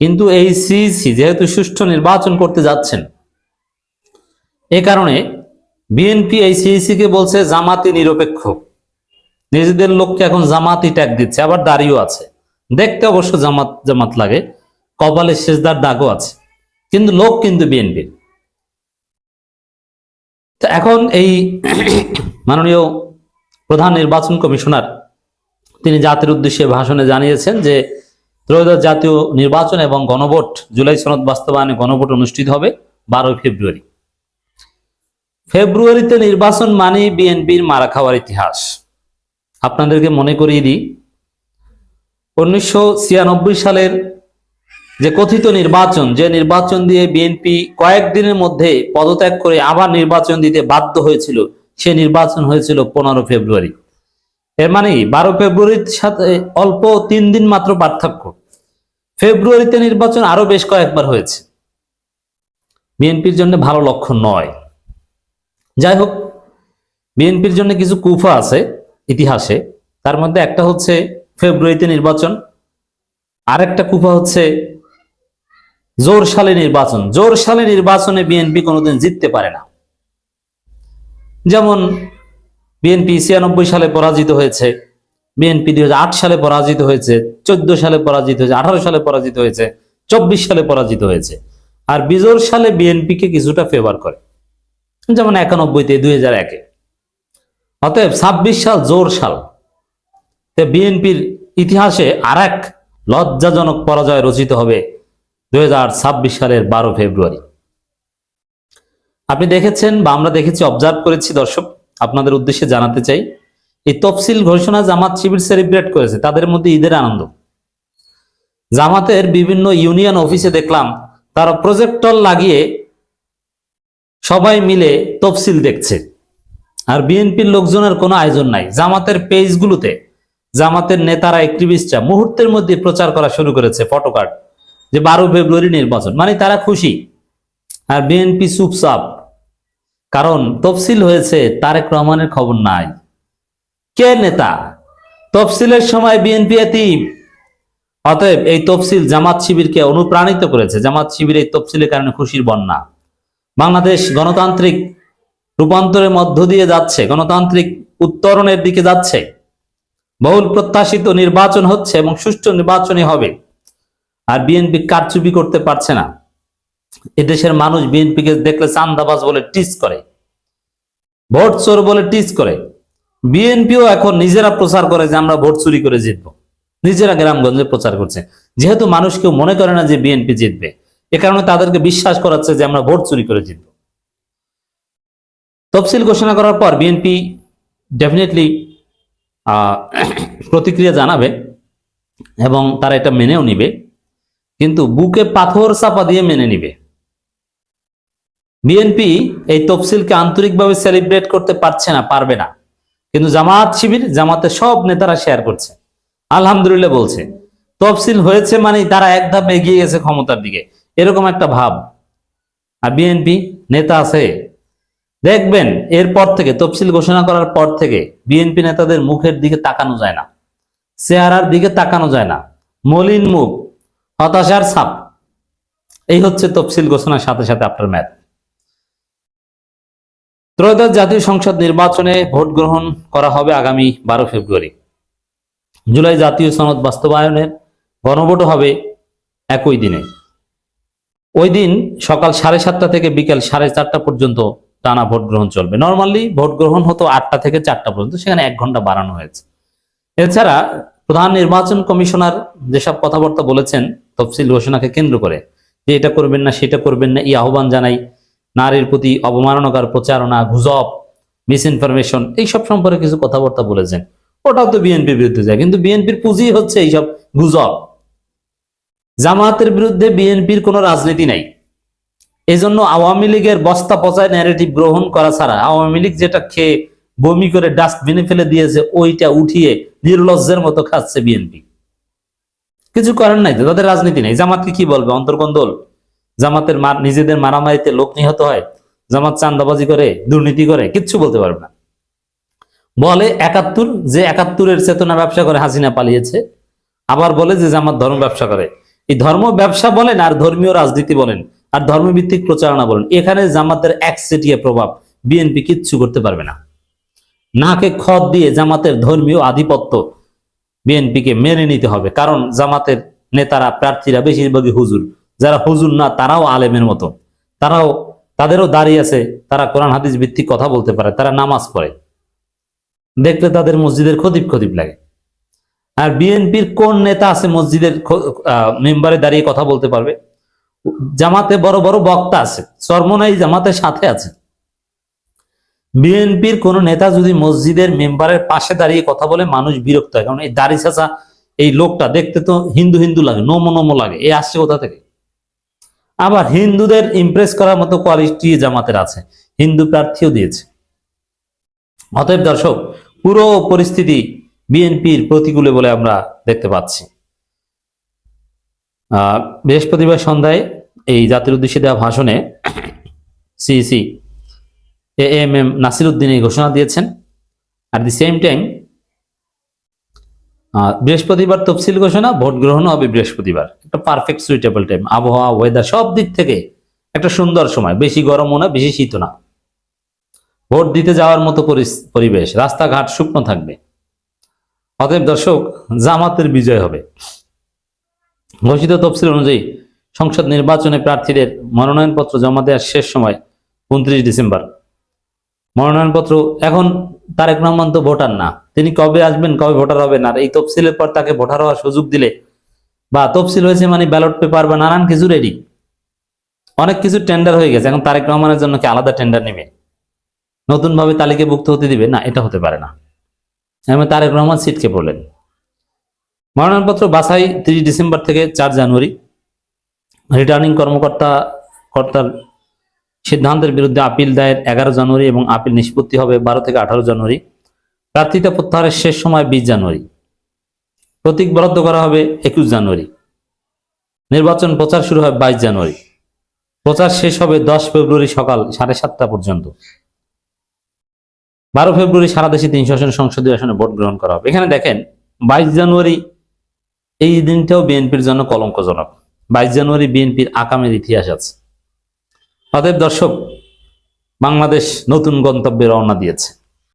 কিন্তু এই সিইসি যেহেতু সুষ্ঠু নির্বাচন করতে যাচ্ছেন, এ কারণে বিএনপি এই সিইসি কে বলছে জামাতি নিরপেক্ষ। নিজেদের লোককে এখন জামাতি ট্যাগ দিচ্ছে, আবার দাড়িও আছে। দেখতে অবশ্য জামাত জামাত লাগে, কপালে শেষদার দাগও আছে, কিন্তু লোক কিন্তু বিএনপির। তো এখন এই মাননীয় প্রধান নির্বাচন কমিশনার, তিনি জাতির উদ্দেশ্যে ভাষণে জানিয়েছেন যে ত্রয়োদশ জাতীয় নির্বাচন এবং গণভোট, জুলাই সনদ বাস্তবায়নে গণভোট অনুষ্ঠিত হবে বারোই ফেব্রুয়ারি। ফেব্রুয়ারিতে নির্বাচন মানে বিএনপির মারা খাওয়ার ইতিহাস। আপনাদেরকে মনে করিয়ে দিই, উনিশশো ছিয়ানব্বই সালের যে কথিত নির্বাচন, যে নির্বাচন দিয়ে বিএনপি কয়েকদিনের মধ্যে পদত্যাগ করে আবার নির্বাচন দিতে বাধ্য হয়েছিল, সে নির্বাচন হয়েছিল পনেরো ফেব্রুয়ারি। এর মানে বারো ফেব্রুয়ারির সাথে অল্প তিন দিন মাত্র পার্থক্য। ফেব্রুয়ারিতে নির্বাচন আরও বেশ কয়েকবার হয়েছে। বিএনপির জন্য ভালো লক্ষণ নয়। যাই হোক, বিএনপির জন্য কিছু কুফা আছে ইতিহাসে। তার মধ্যে একটা হচ্ছে ফেব্রুয়ারিতে নির্বাচন। আরেকটা কুফা হচ্ছে জোরশালী নির্বাচন। জোরশালী নির্বাচনে বিএনপি কোনোদিন জিততে পারে না। যেমন বিএনপি ছিয়ানব্বই সালে পরাজিত হয়েছে। বিএনপি দুই সালে পরাজিত হয়েছে, চোদ্দ সালে পরাজিত হয়েছে, আঠারো সালে পরাজিত হয়েছে, চব্বিশ সালে পরাজিত হয়েছে। আর বিজোর সালে বিএনপিকে কিছুটা ফেভার করে। যেমন একানব্বইতে, দুই হাজার একে। অতএব ছাব্বিশ সাল জোর সাল। বিএনপির ইতিহাসে আর এক লজ্জাজনক পরাজয় রচিত হবে দুই হাজার ছাব্বিশ সালের বারো ফেব্রুয়ারি। আপনি দেখেছেন বা আমরা দেখেছি অবজার্ভ করেছি, দর্শক, আপনাদের উদ্দেশ্যে জানাতে চাই এই তফসিল ঘোষণা জামাত শিবির সেলিব্রেট করেছে, তাদের মধ্যে ঈদের আনন্দ। জামাতের বিভিন্ন ইউনিয়ন অফিসে দেখলাম, তারা প্রজেক্টর লাগিয়ে সবাই মিলে তফসিল দেখছে। আর বিএনপির লোকজনের কোনো আয়োজন নাই। জামাতের পেজগুলোতে জামাতের নেতারা অ্যাক্টিভিস্টরা মুহূর্তের মধ্যে প্রচার করা শুরু করেছে ফটোকার্ড যে বারো ফেব্রুয়ারি নির্বাচন। মানে তারা খুশি। আর বিএনপি চুপচাপ। কারণ তফসিল হয়েছে তারেক রহমানের খবর নাই। কে নেতা? তফসিলের সময় বিএনপি এতিম অতএব এই তফসিল জামাত শিবিরকে অনুপ্রাণিত করেছে। জামাত শিবির এই তফসিলের কারণে খুশির বন্যা। বাংলাদেশ গণতান্ত্রিক রূপান্তরের মধ্য দিয়ে যাচ্ছে, গণতান্ত্রিক উত্তরণের দিকে যাচ্ছে। বহুল প্রত্যাশিত নির্বাচন হচ্ছে এবং সুষ্ঠু নির্বাচনই হবে। আর বিএনপি কারচুপি করতে পারছে না। এদেশের মানুষ বিএনপিকে দেখলে চান্দাবাজ বলে টিচ করে। ভোট চোর বলে টিচ করে। বিএনপিও এখন নিজেরা প্রচার করে যে আমরা ভোট চুরি করে জিতব। নিজেরা গ্রামগঞ্জে প্রচার করছে। যেহেতু মানুষ কেউ মনে করে না যে বিএনপি জিতবে, এ কারণে তাদেরকে বিশ্বাস করাচ্ছে যে আমরা ভোট চুরি করে জিতব। তফসিল ঘোষণা করার পর বিএনপি ডেফিনেটলি প্রতিক্রিয়া জানাবে এবং তারা এটা মেনেও নিবে, কিন্তু বুকে পাথর চাপা দিয়ে মেনে নিবে। বিএনপি এই তফসিলকে আন্তরিকভাবে সেলিব্রেট করতে পারছে না, পারবে না। কিন্তু জামাত শিবির জামাতের সব নেতারা শেয়ার করছে। আলহামদুলিল্লাহ বলছে। তফসিল হয়েছে মানে তারা এক ধাপ এগিয়ে গেছে ক্ষমতার দিকে। এরকম একটা ভাব। আর বিএনপি নেতা আছে। দেখবেন, এরপর থেকে, তফসিল ঘোষণা করার পর থেকে বিএনপি নেতাদের মুখের দিকে তাকানো যায় না। চেহারার দিকে তাকানো যায় না। মলিন মুখ, হতাশার ছাপ। এই হচ্ছে তফসিল ঘোষণার সাথে সাথে আপনার ম্যাথ ত্রয়োদশ জাতীয় সংসদ নির্বাচনে ভোট গ্রহণ করা হবে আগামী বারো ফেব্রুয়ারি। জুলাই জাতীয় সনদ বাস্তবায়নের গণভোটও হবে একই দিনে। ওই দিন সকাল সাড়ে সাতটা থেকে বিকেল সাড়ে চারটা পর্যন্ত টানা ভোট গ্রহণ চলবে। নর্মালি ভোট গ্রহণ হতো আটটা থেকে চারটা পর্যন্ত, সেখানে এক ঘণ্টা বাড়ানো হয়েছে। এছাড়া প্রধান নির্বাচন কমিশনার যেসব কথাবার্তা বলেছেন, তফসিল ঘোষণাকে কেন্দ্র করে, যে এটা করবেন না, সেটা করবেন না, এই আহ্বান জানাই নারীর প্রতি অবমাননাকার প্রচারণা, গুজব মিস ইনফরমেশন এইসব সম্পর্কে কিছু কথাবার্তা বলেছেন। ওটাও তো বিএনপির বিরুদ্ধে যায়। কিন্তু বিএনপির পুঁজি হচ্ছে এইসব গুজব। জামাতের বিরুদ্ধে বিএনপির কোনো রাজনীতি নাই। এজন্য আওয়ামী লীগের বস্তা পচায় ন্যারেটিভ গ্রহণ করা ছাড়া, আওয়ামী লীগ যেটা খেয়ে বমি করে ডাস্টবিনে ফেলে দিয়েছে, ওইটা উঠিয়ে নির্লজ্জের মতো খাচ্ছে বিএনপি। কিছু করেন নাই তো? তাদের রাজনীতি নেই। জামাতকে কি বলবে? অন্তর্গণ দল? জামাতের নিজেদের মারামারিতে লোক নিহত হয়, জামাত চান্দাবাজি করে, দুর্নীতি করে, কিচ্ছু বলতে পারবে না। বলে একাত্তর, যে একাত্তরের চেতনা ব্যবসা করে হাসিনা পালিয়েছে, আবার বলে যে জামাত ধর্ম ব্যবসা করে। এই ধর্ম ব্যবসা বলেন আর ধর্মীয় রাজনীতি বলেন, আর ধর্মভিত্তিক প্রচারণা বলেন, এখানে জামাতের একচেটিয়া প্রভাব বিএনপি কিচ্ছু করতে পারবে না। নাকে খত দিয়ে জামাতের ধর্মীয় আধিপত্য বিএনপিকে মেনে নিতে হবে, কারণ জামাতের নেতারা, প্রার্থীরা বেশিরভাগই হুজুর। যারা হুজুর না, তারাও আলেমের মতো। তারাও, তাদেরও দাঁড়িয়ে আছে, তারা কোরআন, হাদিস ভিত্তিক কথা বলতে পারে, তারা নামাজ পড়ে। দেখলে তাদের মসজিদের খতিব খতিব লাগে। আর বিএনপির কোন নেতা আছে মসজিদের মেম্বারে দাঁড়িয়ে কথা বলতে পারবে? জামাতে বড় বড় বক্তা আছে, সর্বনাই জামাতের সাথে আছে। বিএনপির কোন নেতা যদি মসজিদের মেম্বারের পাশে দাঁড়িয়ে কথা বলে, মানুষ বিরক্ত হয়। কারণ এই দাড়ি চাচা এই লোকটা, দেখতে তো হিন্দু হিন্দু লাগে, নমো নমো লাগে। এ আসছে কোথা থেকে? আবার হিন্দুদের ইমপ্রেস করার মতো কোয়ালিটি জামাতের আছে। হিন্দু প্রার্থীও দিয়েছে। অতএব দর্শক, পুরো পরিস্থিতি বিএনপির প্রতিকূলে বলে আমরা দেখতে পাচ্ছি। বৃহস্পতিবার সন্ধ্যায় এই জাতির উদ্দেশ্যে দেওয়া ভাষণে CEC A M M Nasir Uddin এই ঘোষণা দিয়েছেন। আর দি সেম টাইম বৃহস্পতিবার তফসিল ঘোষণা, ভোট গ্রহণ হবে বৃহস্পতিবার। একটা পারফেক্ট সুইটেবল টাইম আবহাওয়া ওয়েদার সব দিক থেকে একটা সুন্দর সময়। বেশি গরমও না, বেশি শীতও না। ভোট দিতে যাওয়ার মতো পরিবেশ। রাস্তাঘাট শুকনো থাকবে। অতএব দর্শক, জামাতের বিজয় হবে। ঘোষিত তফসিল অনুযায়ী সংসদ নির্বাচনে প্রার্থীদের মনোনয়নপত্র জমা দেওয়ার শেষ সময় উনত্রিশ ডিসেম্বর। মনোনয়নপত্র এখন তারেক রহমান তো ভোটার না। তিনি কবে আসবেন, কবে ভোটার হবেন? আর এই তফসিলের পর তাকে ভোটার হওয়ার সুযোগ দিলে বা তফসিল হয়েছে মানে ব্যালট পেপার বা নানান কিছু রেডি অনেক কিছু টেন্ডার হয়ে গেছে। এখন তারেক রহমানের জন্য কি আলাদা টেন্ডার নেবে? নতুন ভাবে তালিকাভুক্ত হতে দিবে? না, এটা হতে পারে না। এমন তারেক রহমান সিটকে পড়লেন। মনোনয়নপত্র বাছাই তিরিশ ডিসেম্বর থেকে চার জানুয়ারি। রিটার্নিং কর্মকর্তা, কর্তার সিদ্ধান্তের বিরুদ্ধে আপিল দায়ের এগারো জানুয়ারি এবং আপিল নিষ্পত্তি হবে বারো থেকে আঠারো জানুয়ারি। প্রার্থিতা প্রত্যাহারের শেষ সময় বিশ জানুয়ারি। প্রতীক বরাদ্দ করা হবে একুশ জানুয়ারি। নির্বাচন প্রচার শুরু হয় বাইশ জানুয়ারি। প্রচার শেষ হবে দশ ফেব্রুয়ারি সকাল সাড়ে সাতটা পর্যন্ত। বারো ফেব্রুয়ারি সারা দেশে তিনশো আসন সংসদীয় আসনে ভোট গ্রহণ করা হবে। এখানে দেখেন, বাইশ জানুয়ারি এই দিনটাও বিএনপির জন্য কলঙ্কজনক। বাইশ জানুয়ারি বিএনপির আকামের ইতিহাস আছে। অতএব দর্শক, বাংলাদেশ নতুন গন্তব্যে রওনা দিয়েছে।